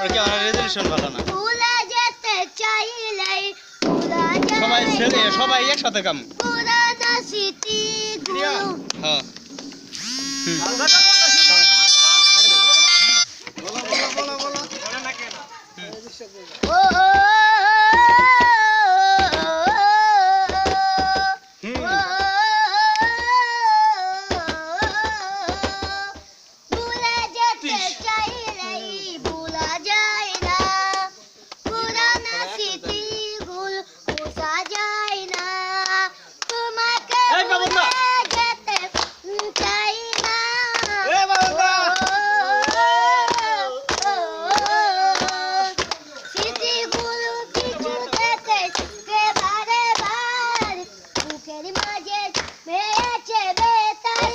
ওর camera resolution ভালো না? সবাই ছেলে সবাই একসাথে কাম। হ্যাঁ।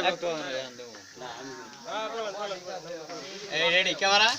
ભગવાન રેડી કેવારા